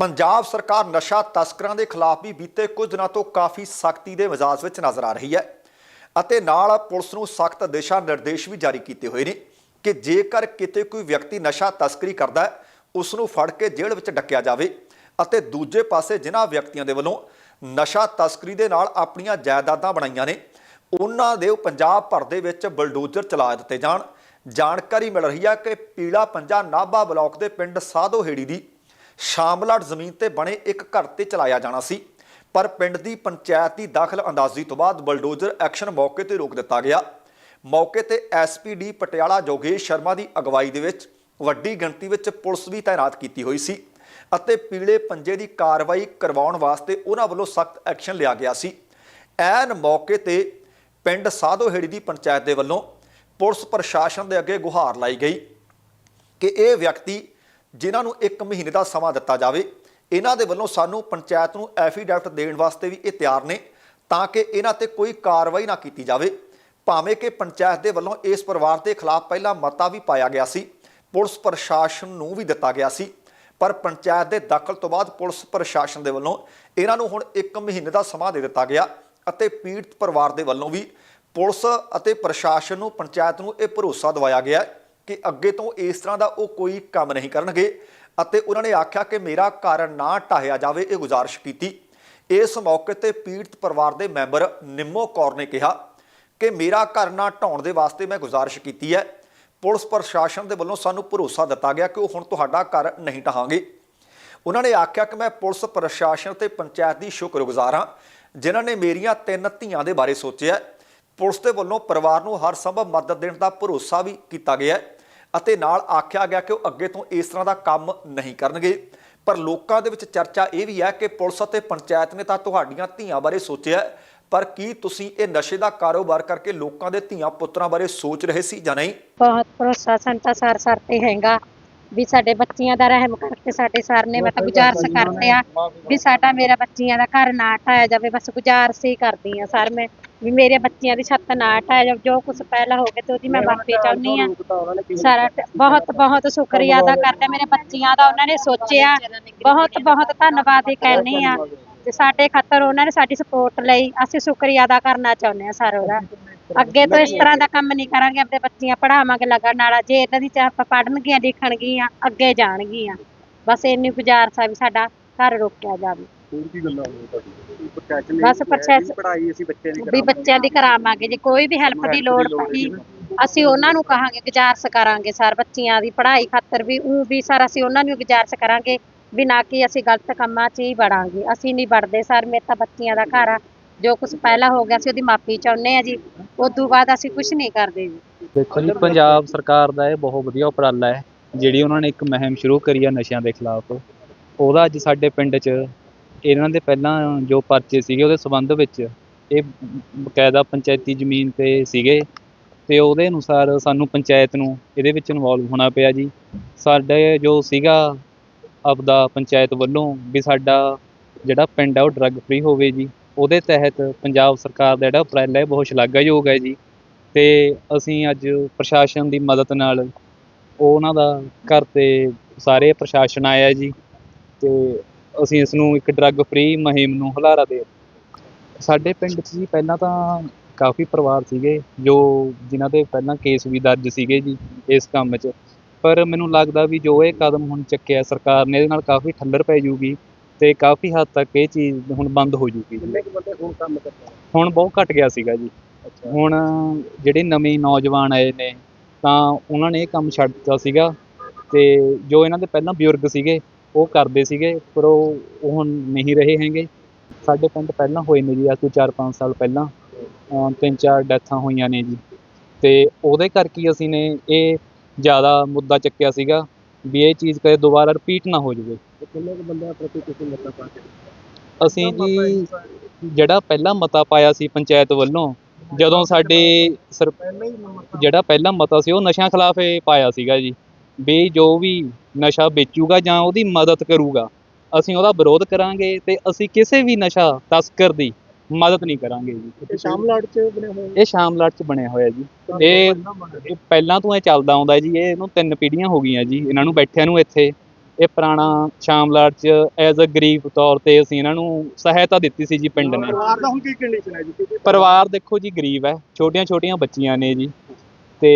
ਪੰਜਾਬ ਸਰਕਾਰ ਨਸ਼ਾ ਤਸਕਰਾਂ ਦੇ ਖਿਲਾਫ ਵੀ ਬੀਤੇ ਕੁਝ ਦਿਨਾਂ ਤੋਂ ਕਾਫੀ ਸਖਤੀ ਦੇ ਮਿਜ਼ਾਜ ਵਿੱਚ ਨਜ਼ਰ ਆ ਰਹੀ ਹੈ ਅਤੇ ਨਾਲ ਪੁਲਿਸ ਨੂੰ ਸਖਤ ਦਿਸ਼ਾ ਨਿਰਦੇਸ਼ ਵੀ ਜਾਰੀ ਕੀਤੇ ਹੋਏ ਨੇ ਕਿ ਜੇਕਰ ਕਿਤੇ ਕੋਈ ਵਿਅਕਤੀ ਨਸ਼ਾ ਤਸਕਰੀ ਕਰਦਾ ਹੈ, ਉਸ ਨੂੰ ਫੜ ਕੇ ਜੇਲ੍ਹ ਵਿੱਚ ਡੱਕਿਆ ਜਾਵੇ ਅਤੇ ਦੂਜੇ ਪਾਸੇ ਜਿਨ੍ਹਾਂ ਵਿਅਕਤੀਆਂ ਦੇ ਵੱਲੋਂ ਨਸ਼ਾ ਤਸਕਰੀ ਦੇ ਨਾਲ ਆਪਣੀਆਂ ਜਾਇਦਾਦਾਂ ਬਣਾਈਆਂ ਨੇ, ਉਹਨਾਂ ਦੇ ਪੰਜਾਬ ਭਰ ਦੇ ਵਿੱਚ ਬਲਡੋਜ਼ਰ ਚਲਾ ਦਿੱਤੇ ਜਾਣ। ਜਾਣਕਾਰੀ ਮਿਲ ਰਹੀ ਹੈ ਕਿ ਪੀਲਾ ਪੰਜਾ ਨਾਭਾ ਬਲਾਕ ਦੇ ਪਿੰਡ ਸਾਧੋਹੇੜੀ ਦੀ ਸ਼ਾਮਲਾਟ ਜ਼ਮੀਨ ਤੇ ਬਣੇ ਇੱਕ ਘਰ ਤੇ ਚਲਾਇਆ ਜਾਣਾ ਸੀ। ਪਰ ਪਿੰਡ ਦੀ ਪੰਚਾਇਤ ਦੀ ਦਖਲ ਅੰਦਾਜ਼ੀ ਤੋਂ ਬਾਅਦ ਬਲਡੋਜ਼ਰ ਐਕਸ਼ਨ ਮੌਕੇ ਤੇ ਰੋਕ ਦਿੱਤਾ ਗਿਆ। ਮੌਕੇ ਤੇ ਐਸਪੀਡੀ ਪਟਿਆਲਾ ਜੋਗੇਸ਼ ਸ਼ਰਮਾ ਦੀ ਅਗਵਾਈ ਦੇ ਵਿੱਚ ਵੱਡੀ ਗਿਣਤੀ ਵਿੱਚ ਪੁਲਿਸ ਵੀ ਤਾਇਨਾਤ ਕੀਤੀ ਹੋਈ ਸੀ ਅਤੇ ਪੀਲੇ ਪੰਜੇ ਦੀ ਕਾਰਵਾਈ ਕਰਵਾਉਣ ਵਾਸਤੇ ਉਹਨਾਂ ਵੱਲੋਂ ਸਖਤ ਐਕਸ਼ਨ ਲਿਆ ਗਿਆ ਸੀ। ਐਨ ਮੌਕੇ ਤੇ ਪਿੰਡ ਸਾਧੋਹੇੜੀ ਦੀ ਪੰਚਾਇਤ ਦੇ ਵੱਲੋਂ ਪੁਲਿਸ ਪ੍ਰਸ਼ਾਸਨ ਦੇ ਅੱਗੇ ਗੁਹਾਰ ਲਾਈ ਗਈ ਕਿ ਇਹ ਵਿਅਕਤੀ ਜਿਨ੍ਹਾਂ ਨੂੰ 1 ਮਹੀਨੇ ਦਾ ਸਮਾਂ ਦਿੱਤਾ ਜਾਵੇ। ਇਹਨਾਂ ਦੇ ਵੱਲੋਂ ਸਾਨੂੰ ਪੰਚਾਇਤ ਨੂੰ ਐਫੀਡੈਵਿਟ ਦੇਣ ਵਾਸਤੇ ਵੀ ਇਹ ਤਿਆਰ ਨੇ, ਤਾਂ ਕਿ ਇਹਨਾਂ ਤੇ ਕੋਈ ਕਾਰਵਾਈ ਨਾ ਕੀਤੀ ਜਾਵੇ। ਭਾਵੇਂ ਕਿ ਪੰਚਾਇਤ ਦੇ ਵੱਲੋਂ ਇਸ ਪਰਿਵਾਰ ਦੇ ਖਿਲਾਫ ਪਹਿਲਾਂ ਮਤਾ ਵੀ ਪਾਇਆ ਗਿਆ ਸੀ, ਪੁਲਿਸ ਪ੍ਰਸ਼ਾਸਨ ਨੂੰ ਵੀ ਦਿੱਤਾ ਗਿਆ ਸੀ, ਪਰ ਪੰਚਾਇਤ ਦੇ ਦਖਲ ਤੋਂ ਬਾਅਦ ਪੁਲਿਸ ਪ੍ਰਸ਼ਾਸਨ ਦੇ ਵੱਲੋਂ ਇਹਨਾਂ ਨੂੰ ਹੁਣ 1 ਮਹੀਨੇ ਦਾ ਸਮਾਂ ਦੇ ਦਿੱਤਾ ਗਿਆ ਅਤੇ ਪੀੜਤ ਪਰਿਵਾਰ ਦੇ ਵੱਲੋਂ ਵੀ ਪੁਲਿਸ ਅਤੇ ਪ੍ਰਸ਼ਾਸਨ ਨੂੰ, ਪੰਚਾਇਤ ਨੂੰ ਇਹ ਭਰੋਸਾ ਦਿਵਾਇਆ ਗਿਆ ਕਿ ਅੱਗੇ ਤੋਂ ਇਸ ਤਰ੍ਹਾਂ ਦਾ ਉਹ ਕੋਈ ਕੰਮ ਨਹੀਂ ਕਰਨਗੇ ਅਤੇ ਉਹਨਾਂ ਨੇ ਆਖਿਆ ਕਿ ਮੇਰਾ ਘਰ ਨਾ ਢਾਹਿਆ ਜਾਵੇ, ਇਹ ਗੁਜ਼ਾਰਿਸ਼ ਕੀਤੀ। ਇਸ ਮੌਕੇ ਤੇ ਪੀੜਤ ਪਰਿਵਾਰ ਦੇ ਮੈਂਬਰ ਨਿੰਮੋ ਕੌਰ ਨੇ ਕਿਹਾ ਕਿ ਮੇਰਾ ਘਰ ਨਾ ਢਾਉਣ ਦੇ ਵਾਸਤੇ ਮੈਂ ਗੁਜ਼ਾਰਿਸ਼ ਕੀਤੀ ਹੈ। ਪੁਲਿਸ ਪ੍ਰਸ਼ਾਸਨ ਦੇ ਵੱਲੋਂ ਸਾਨੂੰ ਭਰੋਸਾ ਦਿੱਤਾ ਗਿਆ ਕਿ ਉਹ ਹੁਣ ਤੁਹਾਡਾ ਘਰ ਨਹੀਂ ਢਹਾਂਗੇ। ਉਹਨਾਂ ਨੇ ਆਖਿਆ ਕਿ ਮੈਂ ਪੁਲਿਸ ਪ੍ਰਸ਼ਾਸਨ ਤੇ ਪੰਚਾਇਤ ਦੀ ਸ਼ੁਕਰਗੁਜ਼ਾਰ ਹਾਂ, ਜਿਨ੍ਹਾਂ ਨੇ ਮੇਰੀਆਂ ਤਿੰਨ ਧੀਆਂ ਦੇ ਬਾਰੇ ਸੋਚਿਆ ਪੁਲਿਸ ਦੇ ਵੱਲੋਂ ਪਰਿਵਾਰ ਨੂੰ ਹਰ ਸੰਭਵ ਮਦਦ ਦੇਣ ਦਾ ਭਰੋਸਾ ਵੀ ਕੀਤਾ ਗਿਆ ਹੈ। ਅਤੇ ਨਾਲ ਆਖਿਆ ਗਿਆ ਕਿ ਉਹ ਅੱਗੇ ਤੋਂ ਇਸ ਤਰ੍ਹਾਂ ਦਾ ਕੰਮ ਨਹੀਂ ਕਰਨਗੇ। ਪਰ ਲੋਕਾਂ ਦੇ ਵਿੱਚ ਚਰਚਾ ਇਹ ਵੀ ਹੈ ਕਿ ਪੁਲਿਸ ਅਤੇ ਪੰਚਾਇਤ ਨੇ ਤਾਂ ਤੁਹਾਡੀਆਂ ਧੀਆਂ ਬਾਰੇ ਸੋਚਿਆ ਪਰ ਕੀ ਤੁਸੀਂ ਇਹ ਨਸ਼ੇ ਦਾ ਕਾਰੋਬਾਰ ਕਰਕੇ ਲੋਕਾਂ ਦੇ ਧੀਆਂ ਪੁੱਤਰਾਂ ਬਾਰੇ ਸੋਚ ਰਹੇ ਸੀ ਜਾਂ ਨਹੀਂ? ਬਹੁਤ ਭਰੋਸਾ, ਸੰਤਾ ਸਰ ਸਰ ਤੇ ਹੈਗਾ। ਵੀ ਸਾਡੇ ਬੱਚੀਆਂ ਦਾ ਰਹਿਮ ਕਰਕੇ ਸਾਡੇ ਸਰ ਨੇ ਮਤਲਬ ਗੁਜ਼ਾਰਸ ਕਰਦੇ ਆ ਵੀ ਸਾਡਾ ਮੇਰਾ ਬੱਚੀਆਂ ਦਾ ਘਰ ਨਾ ਢਾਇਆ ਜਾਵੇ, ਬਸ ਗੁਜ਼ਾਰਸ ਹੀ ਕਰਦੀ ਆ ਸਰ ਮੈਂ, ਵੀ ਮੇਰੇ ਬੱਚੀਆਂ ਦੀ ਛੱਤ ਨਾ ਢਾਇਆ ਜਾਵੇ, ਜੋ ਕੁਝ ਪਹਿਲਾਂ ਹੋ ਗਿਆ ਤੇ ਉਹਦੀ ਮੈਂ ਮਾਫੀ ਚਾਹੁੰਦੀ ਆ। ਸਾਰਾ ਬਹੁਤ ਬਹੁਤ ਸ਼ੁਕਰੀਆ ਅਦਾ ਕਰਦੇ ਮੇਰੇ ਬੱਚੀਆਂ ਦਾ ਉਹਨਾਂ ਨੇ ਸੋਚਿਆ। ਬਹੁਤ ਬਹੁਤ ਧੰਨਵਾਦ ਹੀ ਕਹਿੰਦੇ ਆ। ਤੇ ਸਾਡੇ ਖਾਤਰ ਉਹਨਾਂ ਨੇ ਸਾਡੀ ਸਪੋਰਟ ਲਈ ਅਸੀਂ ਸ਼ੁਕਰੀਆ ਅਦਾ ਕਰਨਾ ਚਾਹੁੰਦੇ ਆ ਸਰ ਉਹਦਾ। ਅੱਗੇ ਤੋਂ ਇਸ ਤਰ੍ਹਾਂ ਦਾ ਕੰਮ ਨਹੀਂ ਕਰਾਂਗੇ ਆਪਣੇ ਬੱਚੀਆਂ ਪੜਾਵਾਂਗੇ ਲਗਨ ਨਾਲ ਜੇ ਇਹਨਾਂ ਦੀ ਚਾਹ ਪੜਨਗੀਆਂ ਲਿਖਣਗੀਆਂ ਅੱਗੇ ਜਾਣਗੀਆਂ। ਬਸ ਇੰਨੀ ਗੁਜ਼ਾਰਿਸ਼ ਆ ਵੀ ਸਾਡਾ ਘਰ ਰੋਕਿਆ ਜਾਵੇ। ਹੋਰ ਕੀ ਗੱਲਾਂ ਹੋਈਆਂ ਤੁਹਾਡੀ ਪ੍ਰਸ਼ਾਸਨ ਨੇ ਬਸ ਅਸੀਂ ਬੱਚਿਆਂ ਦੀ ਵੀ ਬੱਚਿਆਂ ਦੀ ਕਰਾਵਾਂਗੇ। ਜੇ ਕੋਈ ਵੀ ਹੈਲਪ ਦੀ ਲੋੜ ਪਈ ਅਸੀਂ ਉਹਨਾਂ ਨੂੰ ਕਹਾਂਗੇ ਗੁਜ਼ਾਰਿਸ਼ ਕਰਾਂਗੇ ਸਰ ਬੱਚਿਆਂ ਦੀ ਪੜ੍ਹਾਈ ਖਾਤਰ ਵੀ ਉਹ ਵੀ ਸਰ ਅਸੀਂ ਉਹਨਾਂ ਨੂੰ ਗੁਜ਼ਾਰਿਸ਼ ਕਰਾਂਗੇ ਵੀ ਨਾ ਕਿ ਅਸੀਂ ਗਲਤ ਕੰਮਾਂ 'ਚ ਹੀ ਵੜਾਂਗੇ। ਅਸੀਂ ਨਹੀਂ ਵੜਦੇ ਸਰ ਮੇਰੇ ਤਾਂ ਬੱਚਿਆਂ ਦਾ ਘਰ ਆ। ਜੋ ਕੁਝ ਪਹਿਲਾਂ ਹੋ ਗਿਆ ਸੀ ਉਹਦੀ ਮਾਫੀ ਚਾਹੁੰਦੇ ਆ ਜੀ, ਉਸ ਤੋਂ ਬਾਅਦ ਅਸੀਂ ਕੁਝ ਨਹੀਂ ਕਰਦੇ ਜੀ। ਦੇਖੋ ਜੀ, ਪੰਜਾਬ ਸਰਕਾਰ ਦਾ ਇਹ ਬਹੁਤ ਵਧੀਆ ਉਪਰਾਲਾ ਹੈ, ਜਿਹੜੀ ਉਹਨਾਂ ਨੇ ਇੱਕ ਮੁਹਿੰਮ ਸ਼ੁਰੂ ਕਰੀ ਆ ਨਸ਼ਿਆਂ ਦੇ ਖਿਲਾਫ। ਉਹਦਾ ਅੱਜ ਸਾਡੇ ਪਿੰਡ 'ਚ ਇਹਨਾਂ ਦੇ ਪਹਿਲਾਂ ਜੋ ਪਰਚੇ ਸੀਗੇ ਉਹਦੇ ਸਬੰਧ ਵਿੱਚ ਇਹ ਬਕਾਇਦਾ ਪੰਚਾਇਤੀ ਜ਼ਮੀਨ ਤੇ ਸੀਗੇ ਤੇ ਉਹਦੇ ਅਨੁਸਾਰ ਸਾਨੂੰ ਪੰਚਾਇਤ ਨੂੰ ਇਹਦੇ ਵਿੱਚ ਇਨਵੋਲਵ ਹੋਣਾ ਪਿਆ ਜੀ। ਸਾਡੇ ਜੋ ਸੀਗਾ ਆਪਦਾ ਪੰਚਾਇਤ ਵੱਲੋਂ ਵੀ ਸਾਡਾ ਜਿਹੜਾ ਪਿੰਡ ਆ ਉਹ ਡਰੱਗ ਫ੍ਰੀ ਹੋਵੇ ਜੀ। ਉਹਦੇ ਤਹਿਤ ਪੰਜਾਬ ਸਰਕਾਰ ਦਾ ਜਿਹੜਾ ਉਪਰਾਲਾ ਹੈ ਬਹੁਤ ਸ਼ਲਾਘਾਯੋਗ ਹੈ ਜੀ। ਤੇ ਅਸੀਂ ਅੱਜ ਪ੍ਰਸ਼ਾਸਨ ਦੀ ਮਦਦ ਨਾਲ ਉਹਨਾਂ ਦਾ ਘਰ ਤੇ ਸਾਰੇ ਪ੍ਰਸ਼ਾਸਨ ਆਇਆ ਜੀ ਤੇ ਅਸੀਂ ਇਸ ਨੂੰ ਇੱਕ ਡਰੱਗ ਫ੍ਰੀ ਮੁਹਿੰਮ ਨੂੰ ਹੁਲਾਰਾ ਦੇ ਸਾਡੇ ਪਿੰਡ 'ਚ ਜੀ ਪਹਿਲਾਂ ਤਾਂ ਕਾਫੀ ਪਰਿਵਾਰ ਸੀਗੇ, ਜੋ ਜਿਨ੍ਹਾਂ ਦੇ ਪਹਿਲਾਂ ਕੇਸ ਵੀ ਦਰਜ ਸੀਗੇ ਜੀ ਇਸ ਕੰਮ 'ਚ। ਪਰ ਮੈਨੂੰ ਲੱਗਦਾ ਵੀ ਜੋ ਇਹ ਕਦਮ ਹੁਣ ਚੱਕਿਆ ਸਰਕਾਰ ਨੇ, ਇਹਦੇ ਨਾਲ ਕਾਫੀ ਠੱਲਰ ਪੈ ਜੂਗੀ। ਤੇ ਕਾਫੀ ਹੱਦ ਤੱਕ ਇਹ ਚੀਜ਼ ਹੁਣ ਬੰਦ ਹੋ ਜੂਗੀ ਜੀ ਕਿੰਨੇ ਕੁ ਬੰਦੇ ਹੁਣ ਕੰਮ ਕਰਦੇ ਆ ਹੁਣ ਬਹੁਤ ਘਟ ਗਿਆ ਸੀਗਾ ਜੀ। ਅੱਛਾ। ਹੁਣ ਜਿਹੜੇ ਨਵੇਂ ਨੌਜਵਾਨ ਆਏ ਨੇ ਤਾਂ ਉਹਨਾਂ ਨੇ ਇਹ ਕੰਮ ਛੱਡ ਦਿੱਤਾ ਸੀਗਾ ਤੇ ਜੋ ਇਹਨਾਂ ਦੇ ਪਹਿਲਾਂ ਬਜ਼ੁਰਗ ਸੀਗੇ ਉਹ ਕਰਦੇ ਸੀਗੇ ਪਰ ਉਹ ਉਹ ਹੁਣ ਨਹੀਂ ਰਹੇ ਹੈਗੇ। ਸਾਡੇ ਪਿੰਡ ਪਹਿਲਾਂ ਹੋਏ ਨੇ ਜੀ ਅੱਜ ਤੋਂ 4-5 ਸਾਲ ਪਹਿਲਾਂ। ਅਹ ਤਿੰਨ ਚਾਰ ਡੈਥਾਂ ਹੋਈਆਂ ਨੇ ਜੀ। ਤੇ ਉਹਦੇ ਕਰਕੇ ਹੀ ਅਸੀਂ ਨੇ ਇਹ ਜ਼ਿਆਦਾ ਮੁੱਦਾ ਚੱਕਿਆ ਸੀਗਾ ਵੀ ਇਹ ਚੀਜ਼ ਕਦੇ ਦੁਬਾਰਾ ਰਿਪੀਟ ਨਾ ਹੋ ਜਾਵੇ। ਤੇ ਕਿੰਨੇ ਕੁ ਬੰਦੇ ਪ੍ਰਤੀ ਤੁਸੀਂ ਮਤਾ ਪਾ ਕੇ ਅਸੀਂ ਜੀ ਜਿਹੜਾ ਪਹਿਲਾ ਮਤਾ ਪਾਇਆ ਸੀ ਪੰਚਾਇਤ ਵੱਲੋਂ ਜਦੋਂ ਸਾਡੇ ਸਰ ਜਿਹੜਾ ਪਹਿਲਾ ਮਤਾ ਸੀ ਉਹ ਨਸ਼ਿਆਂ ਖਿਲਾਫ ਇਹ ਪਾਇਆ ਸੀਗਾ ਜੀ। ਵੀ ਜੋ ਵੀ ਨਸ਼ਾ ਵੇਚੂਗਾ ਜਾਂ ਉਹਦੀ ਮਦਦ ਕਰੂਗਾ ਅਸੀਂ ਉਹਦਾ ਵਿਰੋਧ ਕਰਾਂਗੇ ਤੇ ਅਸੀਂ ਕਿਸੇ ਵੀ ਨਸ਼ਾ ਤਸਕਰ ਦੀ ਮਦਦ ਨਹੀਂ ਕਰਾਂਗੇ ਜੀ। ਤੇ ਸ਼ਾਮਲਾਟ ਚ ਬਣੇ ਹੋਏ ਇਹ ਸ਼ਾਮਲਾਟ ਚ ਬਣਿਆ ਹੋਇਆ ਜੀ। ਇਹ ਇਹ ਪਹਿਲਾਂ ਤੋਂ ਇਹ ਚੱਲਦਾ ਆਉਂਦਾ ਜੀ ਇਹ ਇਹਨੂੰ ਤਿੰਨ ਪੀੜ੍ਹੀਆਂ ਹੋ ਗਈਆਂ ਜੀ ਇਹਨਾਂ ਨੂੰ ਬੈਠਿਆਂ ਨੂੰ ਇੱਥੇ। ਇਹ ਪੁਰਾਣਾ ਸ਼ਾਮਲਾਟ ਚ ਐਜ਼ ਅ ਗਰੀਬ ਤੌਰ ਤੇ ਅਸੀਂ ਇਹਨਾਂ ਨੂੰ ਸਹਾਇਤਾ ਦਿੱਤੀ ਸੀ ਜੀ ਪਿੰਡ ਨੇ। ਪਰਿਵਾਰ ਦਾ ਹੁਣ ਕੀ ਕੰਡੀਸ਼ਨ ਹੈ ਜੀ? ਕਿਉਂਕਿ ਪਰਿਵਾਰ ਦੇਖੋ ਜੀ ਗਰੀਬ ਹੈ ਛੋਟੀਆਂ ਛੋਟੀਆਂ ਬੱਚੀਆਂ ਨੇ ਜੀ। ਤੇ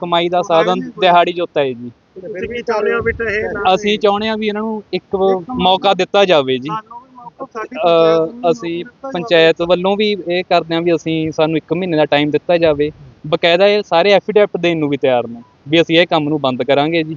ਕਮਾਈ ਦਾ ਸਾਧਨ? ਦਿਹਾੜੀ ਜੋਤਾ ਹੈ ਜੀ। ਫਿਰ ਵੀ ਚਾਹੁੰਦੇ ਹੋ ਵੀ ਤਾਂ ਇਹ ਨਾ ਅਸੀਂ ਚਾਹੁੰਦੇ ਹਾਂ ਵੀ ਇਹਨਾਂ ਨੂੰ ਇੱਕ ਮੌਕਾ ਦਿੱਤਾ ਜਾਵੇ ਜੀ। ਸਾਨੂੰ ਵੀ ਮੌਕਾ ਸਾਡੀ ਅ, ਅਸੀਂ ਪੰਚਾਇਤ ਵੱਲੋਂ ਵੀ ਇਹ ਕਰਦੇ ਹਾਂ ਵੀ ਅਸੀਂ ਸਾਨੂੰ 1 ਮਹੀਨੇ ਦਾ ਟਾਈਮ ਦਿੱਤਾ ਜਾਵੇ। ਬਕਾਇਦਾ ਇਹ ਸਾਰੇ ਐਫੀਡੈਵਿਟ ਦੇਣ ਨੂੰ ਵੀ ਤਿਆਰ ਨੇ ਵੀ ਅਸੀਂ ਇਹ ਕੰਮ ਨੂੰ ਬੰਦ ਕਰਾਂਗੇ ਜੀ।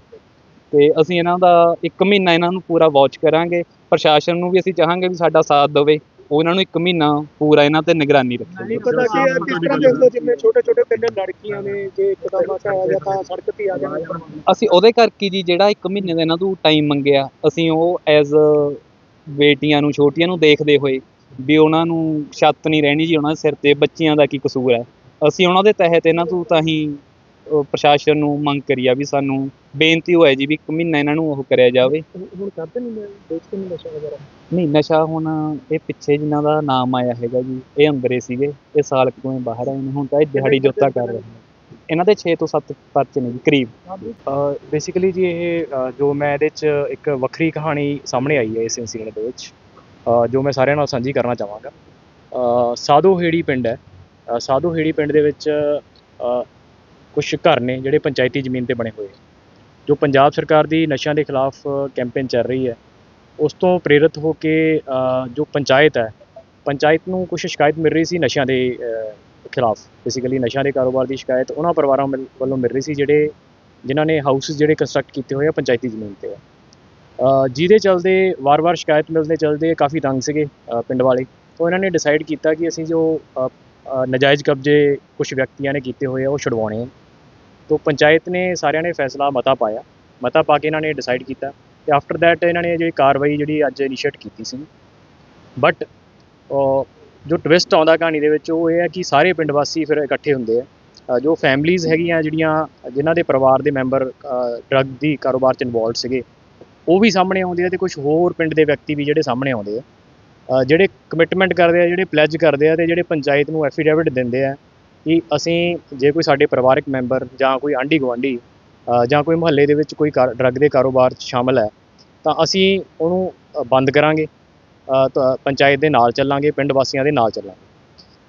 ਤੇ ਅਸੀਂ ਇਹਨਾਂ ਦਾ 1 ਮਹੀਨਾ ਇਹਨਾਂ ਨੂੰ ਪੂਰਾ ਵਾਚ ਕਰਾਂਗੇ। ਪ੍ਰਸ਼ਾਸਨ ਨੂੰ ਵੀ ਅਸੀਂ ਚਾਹਾਂਗੇ ਵੀ ਸਾਡਾ ਸਾਥ ਦੇਵੇ। ਉਹ ਇਹਨਾਂ ਨੂੰ 1 ਮਹੀਨਾ ਪੂਰਾ ਇਹਨਾਂ ਤੇ ਨਿਗਰਾਨੀ ਰੱਖੇ। ਨਹੀਂ ਪਤਾ ਕਿ ਕਿਸ ਤਰ੍ਹਾਂ ਦੇਖਦੇ ਹੋ ਜਿਵੇਂ ਛੋਟੇ ਛੋਟੇ ਤਿੰਨੇ ਲੜਕੀਆਂ ਨੇ ਜੇ ਇੱਕਦਮ ਮਸਾ ਆ ਗਿਆ ਤਾਂ ਸੜਕ ਤੇ ਆ ਜਾਣਾ ਅਸੀਂ ਉਹਦੇ ਕਰਕੇ ਜੀ ਜਿਹੜਾ 1 ਮਹੀਨੇ ਦਾ ਇਹਨਾਂ ਤੋਂ ਟਾਈਮ ਮੰਗਿਆ ਅਸੀਂ ਉਹ ਐਜ਼ ਬੇਟੀਆਂ ਨੂੰ ਛੋਟੀਆਂ ਨੂੰ ਦੇਖਦੇ ਹੋਏ ਵੀ ਉਹਨਾਂ ਨੂੰ ਛੱਤ ਨਹੀਂ ਰਹਿਣੀ ਜੀ ਉਹਨਾਂ ਦੇ ਸਿਰ ਤੇ ਬੱਚਿਆਂ ਦਾ ਕੀ ਕਸੂਰ ਹੈ। ਅਸੀਂ ਉਹਨਾਂ ਦੇ ਤਹਿਤ ਇਹਨਾਂ ਤੋਂ ਤਾਂ ਹੀ ਪ੍ਰਸ਼ਾਸਨ ਨੂੰ ਮੰਗ ਕਰੀ ਆ ਵੀ ਸਾਨੂੰ ਬੇਨਤੀ ਹੋਇਆ ਜੀ ਵੀ 1 ਮਹੀਨਾ ਇਹਨਾਂ ਨੂੰ ਉਹ ਕਰਿਆ ਜਾਵੇ। ਹੁਣ ਕਰਦੇ ਨਹੀਂ ਦੇਖਦੇ ਨਹੀਂ ਨਸ਼ਾ ਵਗੈਰਾ। ਨਹੀਂ ਨਸ਼ਾ ਹੁਣ ਇਹ ਪਿੱਛੇ ਜਿਨ੍ਹਾਂ ਦਾ ਨਾਮ ਆਇਆ ਹੈਗਾ ਜੀ ਇਹ ਅੰਦਰੇ ਸੀਗੇ ਇਹ ਸਾਲ ਕੁ ਤੋਂ ਹੀ ਬਾਹਰ ਆਏ ਨੇ ਹੁਣ ਤਾਂ ਇਹ ਦਿਹਾੜੀ ਜੋਤਾ ਕਰ ਰਹੇ ਨੇ। ਇਹਨਾਂ ਦੇ 6 ਤੋਂ 7 ਪਰਚੇ ਨੇ ਜੀ ਕਰੀਬ। ਬੇਸਿਕਲੀ ਜੀ ਇਹ ਜੋ ਮੈਂ ਇਹਦੇ 'ਚ ਇੱਕ ਵੱਖਰੀ ਕਹਾਣੀ ਸਾਹਮਣੇ ਆਈ ਹੈ ਇਸ ਇਨਸੀਡੈਂਟ ਦੇ ਵਿੱਚ ਜੋ ਮੈਂ ਸਾਰਿਆਂ ਨਾਲ ਸਾਂਝੀ ਕਰਨਾ ਚਾਹਾਂਗਾ। ਸਾਧੂ ਹੇੜੀ ਪਿੰਡ ਹੈ। ਸਾਧੂ ਹੇੜੀ ਪਿੰਡ ਦੇ ਵਿੱਚ ਕੁਝ ਘਰ ਨੇ ਜਿਹੜੇ ਪੰਚਾਇਤੀ ਜ਼ਮੀਨ ਤੇ ਬਣੇ ਹੋਏ ਜੋ ਪੰਜਾਬ ਸਰਕਾਰ ਦੀ ਨਸ਼ਿਆਂ ਦੇ ਖਿਲਾਫ ਕੈਂਪੇਨ ਚੱਲ ਰਹੀ ਹੈ ਉਸ ਤੋਂ ਪ੍ਰੇਰਿਤ ਹੋ ਕੇ ਜੋ ਪੰਚਾਇਤ ਹੈ ਪੰਚਾਇਤ ਨੂੰ ਕੁਝ ਸ਼ਿਕਾਇਤ ਮਿਲ ਰਹੀ ਸੀ ਨਸ਼ਿਆਂ ਦੇ ਖਿਲਾਫ। ਬੇਸਿਕਲੀ ਨਸ਼ਿਆਂ ਦੇ ਕਾਰੋਬਾਰ ਦੀ ਸ਼ਿਕਾਇਤ ਉਹਨਾਂ ਪਰਿਵਾਰਾਂ ਮਿਲ- ਵੱਲੋਂ ਮਿਲ ਰਹੀ ਸੀ ਜਿਹੜੇ ਜਿਨ੍ਹਾਂ ਨੇ ਹਾਊਸਸ ਜਿਹੜੇ ਕੰਸਟਰਕਟ ਕੀਤੇ ਹੋਏ ਆ ਪੰਚਾਇਤੀ ਜ਼ਮੀਨ ਤੇ। ਆ ਜਿਹਦੇ ਚਲਦੇ ਵਾਰ-ਵਾਰ ਸ਼ਿਕਾਇਤ ਮਿਲਦੇ ਚਲਦੇ ਕਾਫੀ ਤੰਗ ਸੀਗੇ ਪਿੰਡ ਵਾਲੇ। ਤਾਂ ਇਹਨਾਂ ਨੇ ਡਿਸਾਈਡ ਕੀਤਾ ਕਿ ਅਸੀਂ ਜੋ ਅ, ਨਾਜਾਇਜ਼ ਕਬਜ਼ੇ ਕੁਝ ਵਿਅਕਤੀਆਂ ਨੇ ਕੀਤੇ ਹੋਏ ਆ ਉਹ ਛੁਡਵਾਉਣੇ ਆ। ਤੋਂ ਪੰਚਾਇਤ ਨੇ ਸਾਰਿਆਂ ਨੇ ਫੈਸਲਾ ਮਤਾ ਪਾਇਆ। ਮਤਾ ਪਾ ਕੇ ਇਹਨਾਂ ਨੇ ਡਿਸਾਈਡ ਕੀਤਾ ਤੇ ਆਫਟਰ ਥੈਟ ਇਹਨਾਂ ਨੇ ਜਿਹੜੀ ਕਾਰਵਾਈ ਜਿਹੜੀ ਅੱਜ ਇਨੀਸ਼ੀਏਟ ਕੀਤੀ ਸੀ। ਬਟ ਜੋ ਟਵਿਸਟ ਆਉਂਦਾ ਕਹਾਣੀ ਦੇ ਵਿੱਚ ਉਹ ਇਹ ਹੈ ਕਿ ਸਾਰੇ ਪਿੰਡ ਵਾਸੀ ਫਿਰ ਇਕੱਠੇ ਹੁੰਦੇ ਆ। ਜੋ ਫੈਮਲੀਆਂ ਹੈਗੀਆਂ ਜਿਹੜੀਆਂ, ਜਿਨ੍ਹਾਂ ਦੇ ਪਰਿਵਾਰ ਦੇ ਮੈਂਬਰ ਡਰੱਗ ਦੀ ਕਾਰੋਬਾਰ 'ਚ ਇਨਵੋਲਡ ਸੀਗੇ, ਉਹ ਵੀ ਸਾਹਮਣੇ ਆਉਂਦੇ ਆ ਤੇ ਕੁਝ ਹੋਰ ਪਿੰਡ ਦੇ ਵਿਅਕਤੀ ਵੀ ਜਿਹੜੇ ਸਾਹਮਣੇ ਆਉਂਦੇ ਆ। ਜਿਹੜੇ ਕਮਿਟਮੈਂਟ ਕਰਦੇ ਆ, ਜਿਹੜੇ ਪਲੈਜ ਕਰਦੇ ਆ ਤੇ ਜਿਹੜੇ ਪੰਚਾਇਤ ਨੂੰ ਐਫੀਡੇਵਿਟ ਦਿੰਦੇ ਆ ਕਿ ਅਸੀਂ ਜੇ ਕੋਈ ਸਾਡੇ ਪਰਿਵਾਰਕ ਮੈਂਬਰ ਜਾਂ ਕੋਈ ਆਂਢੀ ਗੁਆਂਢੀ ਜਾਂ ਕੋਈ ਮੁਹੱਲੇ ਦੇ ਵਿੱਚ ਕੋਈ ਡਰੱਗ ਦੇ ਕਾਰੋਬਾਰ 'ਚ ਸ਼ਾਮਲ ਹੈ, ਤਾਂ ਅਸੀਂ ਉਹਨੂੰ ਬੰਦ ਕਰਾਂਗੇ ਤਾਂ ਪੰਚਾਇਤ ਦੇ ਨਾਲ ਚੱਲਾਂਗੇ, ਪਿੰਡ ਵਾਸੀਆਂ ਦੇ ਨਾਲ ਚੱਲਾਂਗੇ।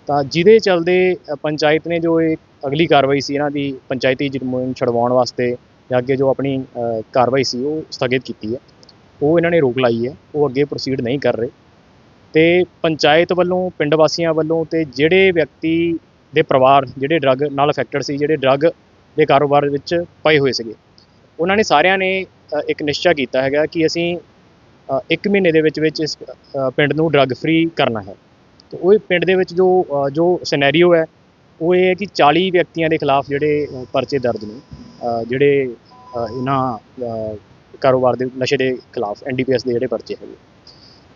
ਤਾਂ ਜਿਹਦੇ ਚਲਦੇ ਪੰਚਾਇਤ ਨੇ ਜੋ ਇਹ ਅਗਲੀ ਕਾਰਵਾਈ ਸੀ ਇਹਨਾਂ ਦੀ, ਪੰਚਾਇਤੀ ਜ਼ਮੀਨ ਛਡਵਾਉਣ ਵਾਸਤੇ ਜਾਂ ਅੱਗੇ ਜੋ ਆਪਣੀ ਕਾਰਵਾਈ ਸੀ ਉਹ ਸਥਗਿਤ ਕੀਤੀ ਹੈ, ਉਹ ਇਹਨਾਂ ਨੇ ਰੋਕ ਲਾਈ ਹੈ, ਉਹ ਅੱਗੇ ਪ੍ਰੋਸੀਡ ਨਹੀਂ ਕਰ ਰਹੇ। ਤੇ ਪੰਚਾਇਤ ਵੱਲੋਂ, ਪਿੰਡ ਵਾਸੀਆਂ ਵੱਲੋਂ ਤੇ ਜਿਹੜੇ ਵਿਅਕਤੀ ਦੇ ਪਰਿਵਾਰ ਜਿਹੜੇ ਡਰੱਗ ਨਾਲ ਅਫੈਕਟਡ ਸੀ, ਜਿਹੜੇ ਡਰੱਗ ਦੇ ਕਾਰੋਬਾਰ ਵਿੱਚ ਪਏ ਹੋਏ ਸੀਗੇ। ਉਹਨਾਂ ਨੇ ਸਾਰਿਆਂ ਨੇ ਇੱਕ ਨਿਸ਼ਚਾ ਕੀਤਾ ਹੈਗਾ ਕਿ ਅਸੀਂ ਇੱਕ ਮਹੀਨੇ ਦੇ ਵਿੱਚ ਵਿੱਚ ਇਸ ਪਿੰਡ ਨੂੰ ਡਰੱਗ ਫ੍ਰੀ ਕਰਨਾ ਹੈ। ਤੇ ਉਹ ਪਿੰਡ ਦੇ ਵਿੱਚ ਜੋ ਜੋ ਸਿਨੈਰੀਓ ਹੈ, ਉਹ ਇਹ ਹੈ ਕਿ 40 ਵਿਅਕਤੀਆਂ ਦੇ ਖਿਲਾਫ ਜਿਹੜੇ ਪਰਚੇ ਦਰਜ ਨੇ ਜਿਹੜੇ ਇਹਨਾਂ ਕਾਰੋਬਾਰ ਦੇ ਨਸ਼ੇ ਦੇ ਖਿਲਾਫ ਐਨਡੀਪੀਐਸ ਦੇ ਜਿਹੜੇ ਪਰਚੇ ਹੈਗੇ।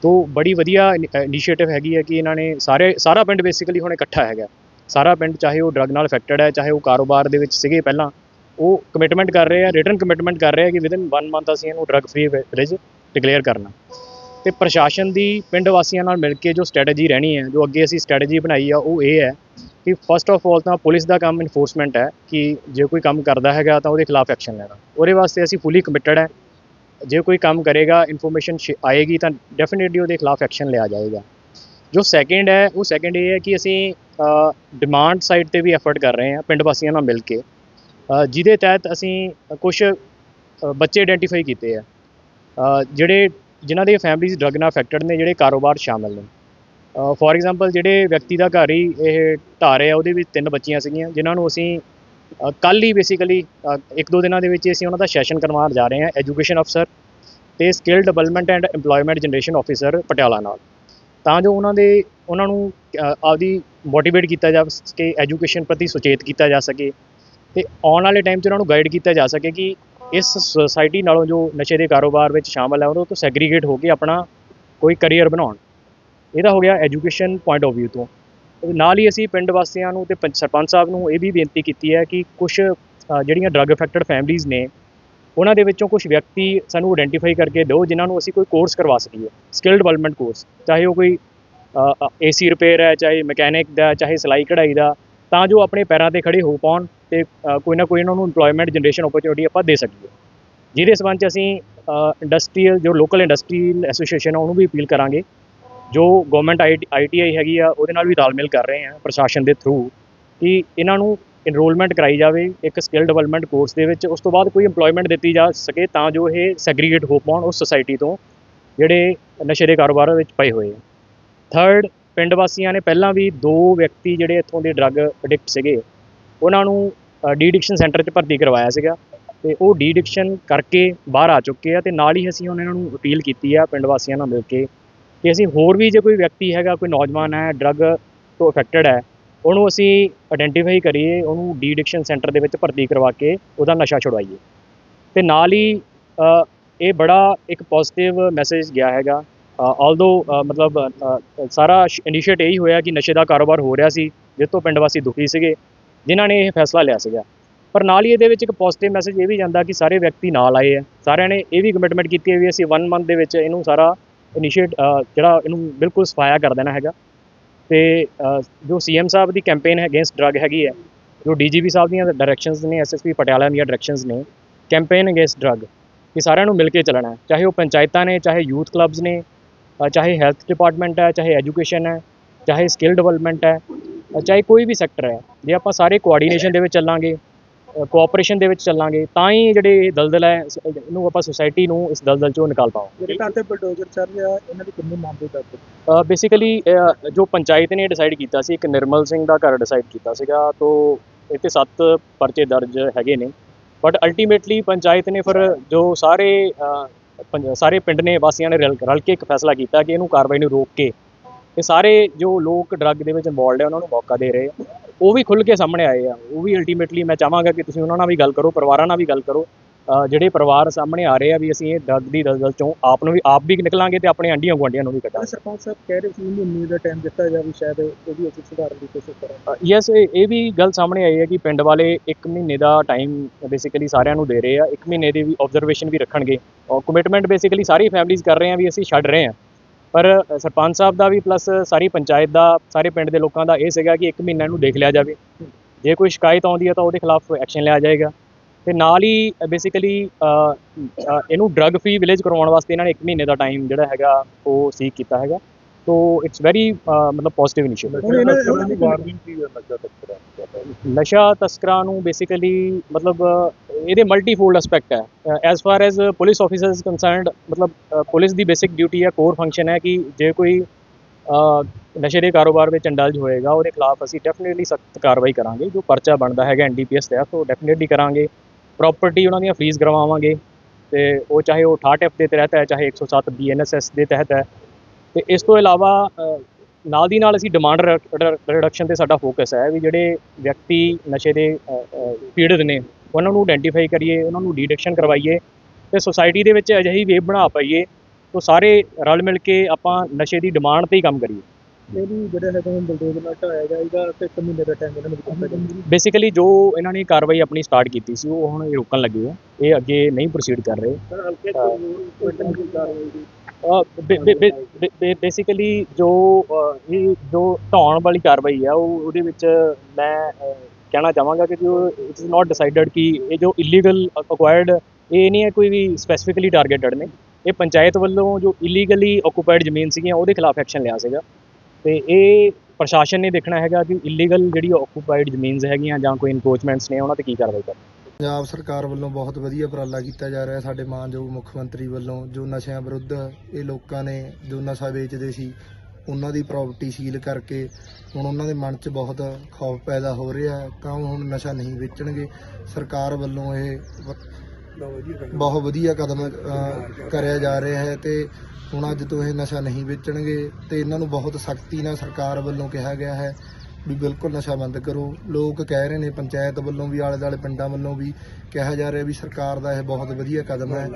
ਤੋ ਬੜੀ ਵਧੀਆ ਇਨੀਸ਼ੀਏਟਿਵ ਹੈਗੀ ਹੈ ਕਿ ਇਹਨਾਂ ਨੇ ਸਾਰੇ, ਸਾਰਾ ਪਿੰਡ ਬੇਸਿਕਲੀ ਹੁਣ ਇਕੱਠਾ ਹੈਗਾ। ਸਾਰਾ ਪਿੰਡ ਚਾਹੇ ਉਹ ਡਰੱਗ ਨਾਲ ਅਫੈਕਟਡ ਹੈ, ਚਾਹੇ ਉਹ ਕਾਰੋਬਾਰ ਦੇ ਵਿੱਚ ਸੀਗੇ ਪਹਿਲਾਂ, ਉਹ ਕਮਿਟਮੈਂਟ ਕਰ ਰਹੇ ਆ ਰਿਟਰਨ ਕਮਿਟਮੈਂਟ ਕਰ ਰਹੇ ਆ ਕਿ ਵਿਦਨ 1 ਮੰਥ ਅਸੀਂ ਇਹਨੂੰ ਡਰੱਗ ਫ੍ਰੀ ਵਿਲੇਜ ਡਿਕਲੇਅਰ ਕਰਨਾ। ਤੇ ਪ੍ਰਸ਼ਾਸਨ ਦੀ ਪਿੰਡ ਵਾਸੀਆਂ ਨਾਲ ਮਿਲ ਕੇ ਜੋ ਸਟ੍ਰੈਟਜੀ ਰਹਿਣੀ ਹੈ, ਜੋ ਅੱਗੇ ਅਸੀਂ ਸਟ੍ਰੈਟਜੀ ਬਣਾਈ ਆ, ਉਹ ਇਹ ਹੈ ਕਿ ਫਸਟ ਆਫ ਆਲ ਤਾਂ ਪੁਲਿਸ ਦਾ ਕੰਮ ਇਨਫੋਰਸਮੈਂਟ ਹੈ ਕਿ ਜੇ ਕੋਈ ਕੰਮ ਕਰਦਾ ਹੈਗਾ ਤਾਂ ਉਹਦੇ ਖਿਲਾਫ ਐਕਸ਼ਨ ਲੈਣਾ। ਉਹਦੇ ਵਾਸਤੇ ਅਸੀਂ ਫੁੱਲੀ ਕਮਿਟਡ ਹੈ। ਜੇ ਕੋਈ ਕੰਮ ਕਰੇਗਾ ਇਨਫੋਰਮੇਸ਼ਨ ਆਏਗੀ ਤਾਂ ਡੈਫੀਨਿਟਲੀ ਉਹਦੇ ਖਿਲਾਫ ਐਕਸ਼ਨ ਲਿਆ ਜਾਏਗਾ। ਜੋ ਸੈਕਿੰਡ ਹੈ, ਉਹ ਸੈਕਿੰਡ ਇਹ ਹੈ ਕਿ ਅਸੀਂ ਡਿਮਾਂਡ ਸਾਈਡ ਤੇ ਵੀ ਐਫਰਟ ਕਰ ਰਹੇ ਹਾਂ ਪਿੰਡ ਵਾਸੀਆਂ ਨਾਲ ਮਿਲ ਕੇ। ਜਿਹਦੇ ਤਹਿਤ ਅਸੀਂ ਕੁਝ ਬੱਚੇ ਆਇਡੈਂਟੀਫਾਈ ਕੀਤੇ ਆ। ਜਿਹੜੇ, ਜਿਨ੍ਹਾਂ ਦੇ ਫੈਮਿਲੀਜ਼ ਡਰੱਗ ਨਾਲ ਅਫੈਕਟਡ ਨੇ, ਜਿਹੜੇ ਕਾਰੋਬਾਰ ਸ਼ਾਮਲ ਨੇ। ਫੋਰ ਐਗਜ਼ਾਮਪਲ ਜਿਹੜੇ ਵਿਅਕਤੀ ਦਾ ਘਰ ਹੀ ਇਹ ਢਾਹ ਆ ਉਹਦੇ ਵਿੱਚ ਤਿੰਨ ਬੱਚੀਆਂ ਸੀਗੀਆਂ, ਜਿਨ੍ਹਾਂ ਨੂੰ ਅਸੀਂ ਕੱਲ ਹੀ ਬੇਸਿਕਲੀ ਇੱਕ ਦੋ ਦਿਨਾਂ ਦੇ ਵਿੱਚ ਹੀ ਅਸੀਂ ਉਹਨਾਂ ਦਾ ਸੈਸ਼ਨ ਕਰਵਾਉਣ ਜਾ ਰਹੇ ਹਾਂ ਐਜੂਕੇਸ਼ਨ ਅਫਸਰ ਤੇ skill development and EMPLOYMENT generation officer Patiala ਨਾਲ। ਤਾਂ ਜੋ ਉਹਨਾਂ ਦੇ, ਉਹਨਾਂ ਨੂੰ ਆਪਦੀ ਮੋਟੀਵੇਟ ਕੀਤਾ ਜਾ ਸਕੇ ਐਜੂਕੇਸ਼ਨ ਪ੍ਰਤੀ ਸੁਚੇਤ ਕੀਤਾ ਜਾ ਸਕੇ ਤੇ ਆਉਣ ਵਾਲੇ ਟਾਈਮ 'ਚ ਉਹਨਾਂ ਨੂੰ ਗਾਈਡ ਕੀਤਾ ਜਾ ਸਕੇ ਕਿ ਇਸ ਸੁਸਾਇਟੀ ਨਾਲੋਂ ਜੋ ਨਸ਼ੇ ਦੇ ਕਾਰੋਬਾਰ ਵਿੱਚ ਸ਼ਾਮਲ ਹੈ ਉਹਨਾਂ ਤੋਂ ਸੈਗਰੀਗੇਟ ਹੋ ਕੇ ਆਪਣਾ ਕੋਈ ਕੈਰੀਅਰ ਬਣਾਉਣ। ਇਹਦਾ ਹੋ ਗਿਆ ਐਜੂਕੇਸ਼ਨ ਪੁਆਇੰਟ ਆਫ View ਤੋਂ। ਨਾਲ ਹੀ ਅਸੀਂ ਪਿੰਡ ਵਾਸੀਆਂ ਨੂੰ ਤੇ ਪੰਚ- ਸਰਪੰਚ ਸਾਹਿਬ ਨੂੰ ਇਹ ਵੀ ਬੇਨਤੀ ਕੀਤੀ ਹੈ ਕਿ ਕੁਝ ਜਿਹੜੀਆਂ ਡਰੱਗ ਅਫੈਕਟਡ ਫੈਮਲੀਆਂ ਨੇ ਉਹਨਾਂ ਦੇ ਵਿੱਚੋਂ ਕੁਝ ਵਿਅਕਤੀ ਸਾਨੂੰ ਆਇਡੈਂਟੀਫਾਈ ਕਰਕੇ ਦਿਓ, ਜਿਨ੍ਹਾਂ ਨੂੰ ਅਸੀਂ ਕੋਈ ਕੋਰਸ ਕਰਵਾ ਸਕੀਏ ਸਕਿੱਲ ਡਿਵੈਲਪਮੈਂਟ ਕੋਰਸ ਚਾਹੇ ਉਹ ਕੋਈ ਏਸੀ ਰਿਪੇਅਰ ਹੈ, ਚਾਹੇ ਮਕੈਨਿਕ ਦਾ, ਚਾਹੇ ਸਿਲਾਈ ਕਢਾਈ ਦਾ, ਤਾਂ ਜੋ ਆਪਣੇ ਪੈਰਾਂ ਤੇ ਖੜੇ ਹੋ ਪਾਉਣ ਤੇ ਕੋਈ ਨਾ ਕੋਈ ਇਹਨਾਂ ਨੂੰ EMPLOYMENT ਜਨਰੇਸ਼ਨ ਓਪਰਚੁਨਿਟੀ ਆਪਾਂ ਦੇ ਸਕੀਏ। ਜਿਹਦੇ ਸਬੰਧ 'ਚ ਅਸੀਂ ਇੰਡਸਟਰੀਅਲ ਜੋ ਲੋਕਲ ਇੰਡਸਟਰੀਅਲ ਐਸੋਸੀਏਸ਼ਨ ਆ, ਉਹਨੂੰ ਵੀ ਅਪੀਲ ਕਰਾਂਗੇ। ਜੋ ਗਵਰਨਮੈਂਟ ਆਈਟੀਆਈ ਹੈਗੀ ਆ, ਉਹਦੇ ਨਾਲ ਵੀ ਤਾਲਮੇਲ ਕਰ ਰਹੇ ਆ ਪ੍ਰਸ਼ਾਸਨ ਦੇ ਥਰੂ ਕਿ ਇਹਨਾਂ ਨੂੰ ਇਨਰੋਲਮੈਂਟ ਕਰਾਈ ਜਾਵੇ, ਇੱਕ ਸਕਿੱਲ ਡਿਵੈਲਪਮੈਂਟ ਕੋਰਸ ਦੇ ਵਿੱਚ, ਉਸ ਤੋਂ ਬਾਅਦ ਕੋਈ EMPLOYMENT ਦਿੱਤੀ ਜਾ ਸਕੇ ਤਾਂ ਜੋ ਇਹ ਸੈਗਰੀਗੇਟ ਹੋ ਪਾਉਣ ਉਸ ਸੁਸਾਇਟੀ ਤੋਂ, ਜਿਹੜੇ ਨਸ਼ੇ ਦੇ ਕਾਰੋਬਾਰ ਵਿੱਚ ਪਏ ਹੋਏ ਆ। ਥਰਡ ਪਿੰਡ ਵਾਸੀਆਂ ਨੇ ਪਹਿਲਾਂ ਵੀ ਦੋ ਵਿਅਕਤੀ ਜਿਹੜੇ ਇੱਥੋਂ ਦੇ ਡਰੱਗ ਐਡਿਕਟ ਸੀਗੇ, ਉਹਨਾਂ ਨੂੰ ਡੀ ਐਡਿਕਸ਼ਨ ਸੈਂਟਰ 'ਚ ਭਰਤੀ ਕਰਵਾਇਆ ਸੀਗਾ ਤੇ ਉਹ ਡੀ ਐਡਿਕਸ਼ਨ ਕਰਕੇ ਬਾਹਰ ਆ ਚੁੱਕੇ ਆ ਤੇ ਨਾਲ ਹੀ ਅਸੀਂ ਉਹਨਾਂ ਨੂੰ ਅਪੀਲ ਕੀਤੀ ਆ ਪਿੰਡ ਵਾਸੀਆਂ ਨਾਲ ਮਿਲ ਕੇ ਕਿ ਅਸੀਂ ਹੋਰ ਵੀ ਜੇ ਕੋਈ ਵਿਅਕਤੀ ਹੈਗਾ, ਕੋਈ ਨੌਜਵਾਨ ਹੈ ਡਰੱਗ ਤੋਂ ਅਫੈਕਟਡ ਹੈ ਉਹਨੂੰ ਅਸੀਂ ਆਇਡੈਂਟੀਫਾਈ ਕਰੀਏ, ਉਹਨੂੰ ਡੀ ਐਡਿਕਸ਼ਨ ਸੈਂਟਰ ਦੇ ਵਿੱਚ ਭਰਤੀ ਕਰਵਾ ਕੇ ਉਹਦਾ ਨਸ਼ਾ ਛੁਡਵਾਈਏ। ਤੇ ਨਾਲ ਹੀ ਇਹ ਬੜਾ ਇੱਕ ਪੋਜ਼ਿਟਿਵ ਮੈਸੇਜ ਗਿਆ ਹੈਗਾ। ਆਲਦੋ ਮਤਲਬ ਸਾਰਾ ਇਨੀਸ਼ੀਏਟ ਇਹੀ ਹੋਇਆ ਕਿ ਨਸ਼ੇ ਦਾ ਕਾਰੋਬਾਰ ਹੋ ਰਿਹਾ ਸੀ ਜਿਸ ਤੋਂ ਪਿੰਡ ਵਾਸੀ ਦੁਖੀ ਸੀਗੇ, ਜਿਨ੍ਹਾਂ ਨੇ ਇਹ ਫੈਸਲਾ ਲਿਆ ਸੀਗਾ। ਪਰ ਨਾਲ ਹੀ ਇਹਦੇ ਵਿੱਚ ਇੱਕ ਪੋਜ਼ਿਟਿਵ ਮੈਸੇਜ ਇਹ ਵੀ ਜਾਂਦਾ ਕਿ ਸਾਰੇ ਵਿਅਕਤੀ ਨਾਲ ਆਏ ਆ। ਸਾਰਿਆਂ ਨੇ ਇਹ ਵੀ ਕਮਿਟਮੈਂਟ ਕੀਤੀ ਹੈ ਵੀ ਅਸੀਂ 1 ਮੰਥ ਦੇ ਵਿੱਚ ਇਹਨੂੰ ਸਾਰਾ ਇਨੀਸ਼ੀਏਟ ਜਿਹੜਾ ਇਹਨੂੰ ਬਿਲਕੁਲ ਸਫਾਇਆ ਕਰ ਦੇਣਾ ਹੈਗਾ। ਤੇ ਅ, ਜੋ ਸੀਐਮ ਸਾਹਿਬ ਦੀ ਕੈਂਪੇਨ ਹੈ ਅਗੇਂਸਟ ਡਰੱਗ ਹੈਗੀ ਹੈ ਜੋ ਡੀਜੀਪੀ ਸਾਹਿਬ ਦੀਆਂ ਡਾਇਰੈਕਸ਼ਨਸ ਨੇ ਐਸਐਸਪੀ ਪਟਿਆਲਾ ਦੀਆਂ ਡਾਇਰੈਕਸ਼ਨਸ ਨੇ ਕੈਂਪੇਨ ਅਗੇਂਸਟ ਡਰੱਗ ਇਹ ਸਾਰਿਆਂ ਨੂੰ ਮਿਲ ਕੇ ਚੱਲਣਾ ਚਾਹੇ ਉਹ ਪੰਚਾਇਤਾਂ ਨੇ ਚਾਹੇ ਯੂਥ ਕਲੱਬਸ ਨੇ ਚਾਹੇ ਹੈਲਥ ਡਿਪਾਰਟਮੈਂਟ ਹੈ ਚਾਹੇ ਐਜੂਕੇਸ਼ਨ ਹੈ ਚਾਹੇ ਸਕਿੱਲ ਡਿਵੈਲਪਮੈਂਟ ਹੈ ਚਾਹੇ ਕੋਈ ਵੀ ਸੈਕਟਰ ਹੈ। ਜੇ ਆਪਾਂ ਸਾਰੇ ਕੋਆਰਡੀਨੇਸ਼ਨ ਦੇ ਵਿੱਚ ਚੱਲਾਂਗੇ ਕੋਆਪਰੇਸ਼ਨ ਦੇ ਵਿੱਚ ਚੱਲਾਂਗੇ ਤਾਂ ਹੀ ਜਿਹੜੇ ਇਹ ਦਲਦਲ ਹੈ ਇਹਨੂੰ ਆਪਾਂ ਸੁਸਾਇਟੀ ਨੂੰ ਇਸ ਦਲਦਲ ਚੋਂ ਨਿਕਾਲ ਪਾਵਾਂਗੇ। ਜਿਹੜੇ ਘਰ ਤੇ ਬਲਡੋਜ਼ਰ ਚੱਲ ਰਿਹਾ ਇਹਨਾਂ ਦੀ ਕਿੰਨੀ ਮੰਗ ਕਰਦੇ ਬੇਸਿਕਲੀ ਜੋ ਪੰਚਾਇਤ ਨੇ ਡਿਸਾਈਡ ਕੀਤਾ ਸੀ ਇੱਕ ਨਿਰਮਲ ਸਿੰਘ ਦਾ ਘਰ ਡਿਸਾਈਡ ਕੀਤਾ ਸੀਗਾ ਤੋਂ ਇੱਥੇ ਸੱਤ ਪਰਚੇ ਦਰਜ ਹੈਗੇ ਨੇ। ਬਟ ਅਲਟੀਮੇਟਲੀ ਪੰਚਾਇਤ ਨੇ ਫਿਰ ਜੋ ਸਾਰੇ ਅ, ਪੰਜ- ਸਾਰੇ ਪਿੰਡ ਨੇ ਵਾਸੀਆਂ ਨੇ ਰਲ ਰਲ ਕੇ ਇੱਕ ਫੈਸਲਾ ਕੀਤਾ ਕਿ ਇਹਨੂੰ ਕਾਰਵਾਈ ਨੂੰ ਰੋਕ ਕੇ ਤੇ ਸਾਰੇ ਜੋ ਲੋਕ ਡਰੱਗ ਦੇ ਵਿੱਚ ਇਨਵੋਲਡ ਹੈ ਉਹਨਾਂ ਨੂੰ ਮੌਕਾ ਦੇ ਰਹੇ ਆ। ਉਹ ਵੀ ਖੁੱਲ ਕੇ ਸਾਹਮਣੇ ਆਏ ਆ। ਉਹ ਵੀ ਅਲਟੀਮੇਟਲੀ ਮੈਂ ਚਾਹਾਂਗਾ ਕਿ ਤੁਸੀਂ ਉਹਨਾਂ ਨਾਲ ਵੀ ਗੱਲ ਕਰੋ ਪਰਿਵਾਰਾਂ ਨਾਲ ਵੀ ਗੱਲ ਕਰੋ। ਜਿਹੜੇ ਪਰਿਵਾਰ ਸਾਹਮਣੇ ਆ ਰਹੇ ਆ ਵੀ ਅਸੀਂ ਇਹ ਡਰੱਗ ਦੀ ਦਲਦਲ ਚੋਂ ਆਪ ਨੂੰ ਵੀ ਆਪ ਵੀ ਨਿਕਲਾਂਗੇ ਤੇ ਆਪਣੇ ਆਂਢੀਆਂ ਗੁਆਂਢੀਆਂ ਨੂੰ ਵੀ ਕੱਢਾਂਗੇ ਸਰਪੰਚ ਸਾਹਿਬ ਕਹਿ ਰਹੇ ਸੀ ਮਹੀਨੇ ਦਾ ਟਾਈਮ ਦਿੱਤਾ ਜਾਵੇ ਸ਼ਾਇਦ ਉਹਦੀ ਅਸੀਂ ਸੁਧਾਰਨ ਦੀ ਕੋਸ਼ਿਸ਼ ਕਰਾਂਗੇ। ਯੈਸ ਇਹ ਵੀ ਗੱਲ ਸਾਹਮਣੇ ਆਈ ਹੈ ਕਿ ਪਿੰਡ ਵਾਲੇ 1 ਮਹੀਨੇ ਦਾ ਟਾਈਮ ਬੇਸਿਕਲੀ ਸਾਰਿਆਂ ਨੂੰ ਦੇ ਰਹੇ ਆ। 1 ਮਹੀਨੇ ਦੀ ਵੀ ਆਬਜ਼ਰਵੇਸ਼ਨ ਵੀ ਰੱਖਣਗੇ। ਔਰ ਕਮਿਟਮੈਂਟ ਬੇਸਿਕਲੀ ਸਾਰੀ ਫੈਮਿਲੀਜ਼ ਕਰ ਰਹੇ ਆ ਵੀ ਅਸੀਂ ਛੱਡ ਰਹੇ ਆ। ਪਰ ਸਰਪੰਚ ਸਾਹਿਬ ਦਾ ਵੀ ਪਲੱਸ ਸਾਰੀ ਪੰਚਾਇਤ ਦਾ, ਸਾਰੇ ਪਿੰਡ ਦੇ ਲੋਕਾਂ ਦਾ ਇਹ ਸੀਗਾ ਕਿ ਇੱਕ ਮਹੀਨਾ ਇਹਨੂੰ ਦੇਖ ਲਿਆ ਜਾਵੇ। ਜੇ ਕੋਈ ਸ਼ਿਕਾਇਤ ਆਉਂਦੀ ਹੈ ਤਾਂ ਉਹਦੇ ਖਿਲਾਫ ਐਕਸ਼ਨ ਲਿਆ ਜਾਏਗਾ। ਤੇ ਨਾਲ ਹੀ ਬੇਸਿਕਲੀ ਇਹਨੂੰ ਡਰੱਗ ਫ੍ਰੀ ਵਿਲੇਜ ਕਰਵਾਉਣ ਵਾਸਤੇ ਇਹਨਾਂ ਨੇ 1 ਮਹੀਨੇ ਦਾ ਟਾਈਮ ਜਿਹੜਾ ਹੈਗਾ ਉਹ ਸੀਕ ਕੀਤਾ ਹੈਗਾ। ਸੋ ਇਟਸ ਵੈਰੀ ਮਤਲਬ ਪੋਜ਼ਿਟਿਵ ਇਨੀਸ਼ੀਏਟਿਵ ਹੁਣ ਇਹਨਾਂ ਇਹਨਾਂ ਦੀ ਵਾਰਨਿੰਗ ਕੀ ਹੈ ਨਸ਼ਾ ਤਸਕਰਾਂ ਨਸ਼ਾ ਤਸਕਰਾਂ ਨੂੰ ਬੇਸਿਕਲੀ ਮਤਲਬ ਇਹਦੇ ਮਲਟੀਫੋਲਡ ਐਸਪੈਕਟ ਹੈ as far as police officers concerned ਮਤਲਬ ਪੁਲਿਸ ਦੀ ਬੇਸਿਕ ਡਿਊਟੀ ਹੈ ਕੋਰ ਫੰਕਸ਼ਨ ਹੈ ਕਿ ਜੇ ਕੋਈ ਨਸ਼ੇ ਦੇ ਕਾਰੋਬਾਰ ਵਿੱਚ ਇੰਡਲਜ ਹੋਏਗਾ ਉਹਦੇ ਖਿਲਾਫ ਅਸੀਂ ਡੈਫੀਨਿਟਲੀ ਸਖਤ ਕਾਰਵਾਈ ਕਰਾਂਗੇ ਜੋ ਪਰਚਾ ਬਣਦਾ ਹੈਗਾ ਐਨਡੀਪੀਐਸ ਤਹਿਤ ਉਹ ਡੈਫੀਨਿਟਲੀ ਕਰਾਂਗੇ ਪ੍ਰਾਪਰਟੀ ਉਹਨਾਂ ਦੀਆਂ ਫਰੀਜ਼ ਕਰਵਾਵਾਂਗੇ ਤੇ ਉਹ ਚਾਹੇ ਉਹ 68 ਐਫ ਦੇ ਤਹਿਤ ਹੈ ਚਾਹੇ 107 ਬੀਐਨਐਸਐਸ ਦੇ ਤਹਿਤ ਹੈ ਤੇ ਇਸ ਤੋਂ ਇਲਾਵਾ ਨਾਲ ਦੀ ਨਾਲ ਅਸੀਂ ਡਿਮਾਂਡ ਰਿਡਕਸ਼ਨ ਤੇ ਸਾਡਾ ਫੋਕਸ ਹੈ ਵੀ ਜਿਹੜੇ ਵਿਅਕਤੀ ਨਸ਼ੇ ਦੇ ਪੀੜਤ ਨੇ, ਉਹਨਾਂ ਨੂੰ ਆਇਡੈਂਟੀਫਾਈ ਕਰੀਏ, ਉਹਨਾਂ ਨੂੰ ਡਿਡਕਸ਼ਨ ਕਰਵਾਈਏ ਤੇ ਸੁਸਾਇਟੀ ਦੇ ਵਿੱਚ ਅਜਿਹੀ ਵੇਬ ਬਣਾ ਪਾਈਏ ਤੋਂ ਸਾਰੇ ਰਲ ਮਿਲ ਕੇ ਆਪਾਂ ਨਸ਼ੇ ਦੀ ਡਿਮਾਂਡ ਤੇ ਹੀ ਕੰਮ ਕਰੀਏ। ਇਹ ਵੀ ਜਿਹੜਾ ਹੈਗਾ ਹੁਣ ਬਲਡੋਜ਼ਰ ਨਾਲ ਢਾਇਆ ਜਾਏਗਾ ਤੇ ਇੱਕ ਮਹੀਨੇ ਦਾ ਟਾਈਮ ਇਹਨਾਂ ਨੂੰ ਦਿੱਤਾ ਜਾਏਗਾ ਬੇਸਿਕਲੀ ਜੋ ਇਹਨਾਂ ਨੇ ਕਾਰਵਾਈ ਆਪਣੀ ਸਟਾਰਟ ਕੀਤੀ ਸੀ ਉਹ ਹੁਣ ਇਹ ਰੋਕਣ ਲੱਗੇ ਆ। ਇਹ ਅੱਗੇ ਨਹੀਂ ਪ੍ਰੋਸੀਡ ਕਰ ਰਹੇ। ਸਰ ਹਲਕੇ ਤੋਂ ਕੋਈ ਤੰਗੀ ਕਾਰਵਾਈ ਦੀ ਬੇਸਿਕਲੀ ਜੋ ਇਹ ਜੋ ਢਾਉਣ ਵਾਲੀ ਕਾਰਵਾਈ ਆ ਉਹ ਉਹਦੇ ਵਿੱਚ ਮੈਂ ਕਹਿਣਾ ਚਾਹਾਂਗਾ ਕਿ ਜੋ ਇਟ ਇਜ਼ ਨਾਟ ਡਿਸਾਈਡਡ ਕਿ ਇਹ ਜੋ ਇਲੀਗਲ ਅਕਵਾਇਰਡ ਇਹ ਨਹੀਂ ਹੈ ਕੋਈ ਵੀ ਸਪੈਸੀਫਿਕਲੀ ਟਾਰਗੇਟਡ ਨੇ। ਇਹ ਪੰਚਾਇਤ ਵੱਲੋਂ ਜੋ ਇਲੀਗਲੀ ਆਕੂਪਾਈਡ ਜ਼ਮੀਨ ਸੀਗੀਆਂ ਉਹਦੇ ਖਿਲਾਫ ਐਕਸ਼ਨ ਲਿਆ ਸੀਗਾ। ਤੇ ਇਹ ਪ੍ਰਸ਼ਾਸਨ ਨੇ ਦੇਖਣਾ ਹੈਗਾ ਕਿ ਇਲੀਗਲ ਜਿਹੜੀ ਆਕੂਪਾਈਡ ਜ਼ਮੀਨਸ ਹੈਗੀਆਂ ਜਾਂ ਕੋਈ ਇਨਕਰੋਚਮੈਂਟਸ ਨੇ, ਉਹਨਾਂ ਤੇ ਕੀ ਕਾਰਵਾਈ ਕਰਨੀ। ਪੰਜਾਬ ਸਰਕਾਰ ਵੱਲੋਂ ਬਹੁਤ ਵਧੀਆ ਉਪਰਾਲਾ ਕੀਤਾ ਜਾ ਰਿਹਾ ਸਾਡੇ ਮਾਨਯੋਗ ਮੁੱਖ ਮੰਤਰੀ ਵੱਲੋਂ, ਜੋ ਨਸ਼ਿਆਂ ਵਿਰੁੱਧ ਇਹ ਲੋਕਾਂ ਨੇ ਜੋ ਨਸ਼ਾ ਵੇਚਦੇ ਸੀ, ਉਹਨਾਂ ਦੀ ਪ੍ਰਾਪਰਟੀ ਸੀਲ ਕਰਕੇ ਹੁਣ ਉਹਨਾਂ ਦੇ ਮਨ 'ਚ ਬਹੁਤ ਖੌਫ ਪੈਦਾ ਹੋ ਰਿਹਾ, ਤਾਂ ਉਹ ਹੁਣ ਨਸ਼ਾ ਨਹੀਂ ਵੇਚਣਗੇ। ਸਰਕਾਰ ਵੱਲੋਂ ਇਹ ਬਹੁਤ ਵਧੀਆ ਕਦਮ ਕਰਿਆ ਜਾ ਰਿਹਾ ਹੈ ਤੇ ਹੁਣ ਅੱਜ ਤੋਂ ਇਹ ਨਸ਼ਾ ਨਹੀਂ ਵੇਚਣਗੇ ਤੇ ਇਹਨਾਂ ਨੂੰ ਬਹੁਤ ਸਖਤੀ ਨਾਲ ਸਰਕਾਰ ਵੱਲੋਂ ਕਿਹਾ ਗਿਆ ਹੈ ਵੀ ਬਿਲਕੁਲ ਨਸ਼ਾ ਬੰਦ ਕਰੋ। ਲੋਕ ਕਹਿ ਰਹੇ ਨੇ ਪੰਚਾਇਤ ਵੱਲੋਂ ਵੀ ਆਲੇ ਦੁਆਲੇ ਪਿੰਡਾਂ ਵੱਲੋਂ ਵੀ ਕਿਹਾ ਜਾ ਰਿਹਾ ਵੀ ਸਰਕਾਰ ਦਾ ਇਹ ਬਹੁਤ ਵਧੀਆ ਕਦਮ ਹੈ,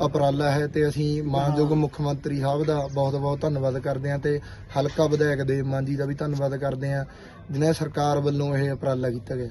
ਉਪਰਾਲਾ ਹੈ ਤੇ ਅਸੀਂ ਮਾਨਯੋਗ ਮੁੱਖ ਮੰਤਰੀ ਸਾਹਿਬ ਦਾ ਬਹੁਤ ਬਹੁਤ ਧੰਨਵਾਦ ਕਰਦੇ ਹਾਂ ਤੇ ਹਲਕਾ ਵਿਧਾਇਕ ਦੇਵ ਮਾਨ ਜੀ ਦਾ ਵੀ ਧੰਨਵਾਦ ਕਰਦੇ ਹਾਂ, ਜਿਨ੍ਹਾਂ ਸਰਕਾਰ ਵੱਲੋਂ ਇਹ ਉਪਰਾਲਾ ਕੀਤਾ ਗਿਆ।